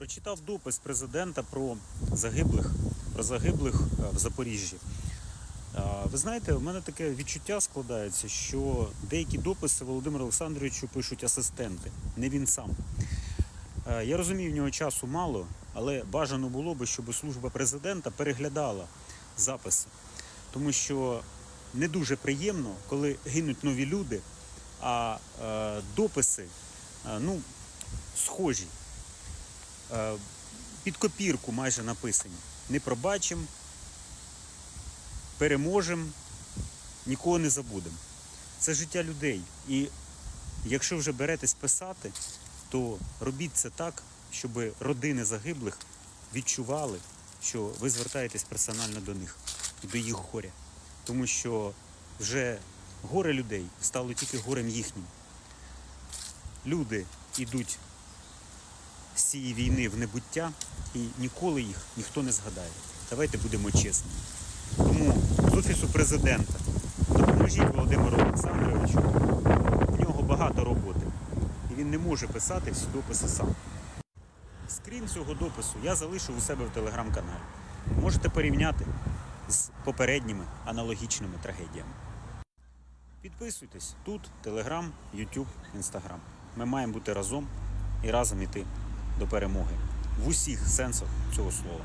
Прочитав допис президента про загиблих, про загиблих е, в Запоріжжі. Е, Ви знаєте, в мене таке відчуття складається, що деякі дописи Володимиру Олександровичу пишуть асистенти, не він сам. Е, Я розумію, в нього часу мало, але бажано було би, щоб служба президента переглядала записи. Тому що не дуже приємно, коли гинуть нові люди, а дописи ну, схожі. Е, під копірку майже написані. Не пробачимо, переможемо, нікого не забудемо. Це життя людей. І якщо вже беретесь писати, то робіть це так, щоб родини загиблих відчували, що ви звертаєтесь персонально до них до їх горя. Тому що вже горе людей стало тільки горем їхнім. Люди йдуть з війни в небуття і ніколи їх ніхто не згадає. Давайте будемо чесними. Тому з офісу президента допоможіть Володимиру Олександровичу. В нього багато роботи. І він не може писати всі дописи сам. Скрін цього допису я залишив у себе в телеграм-каналі. Можете порівняти з попередніми аналогічними трагедіями. Підписуйтесь тут, Телеграм, Ютуб, Інстаграм. Ми маємо бути разом і разом іти до перемоги в усіх сенсах цього слова.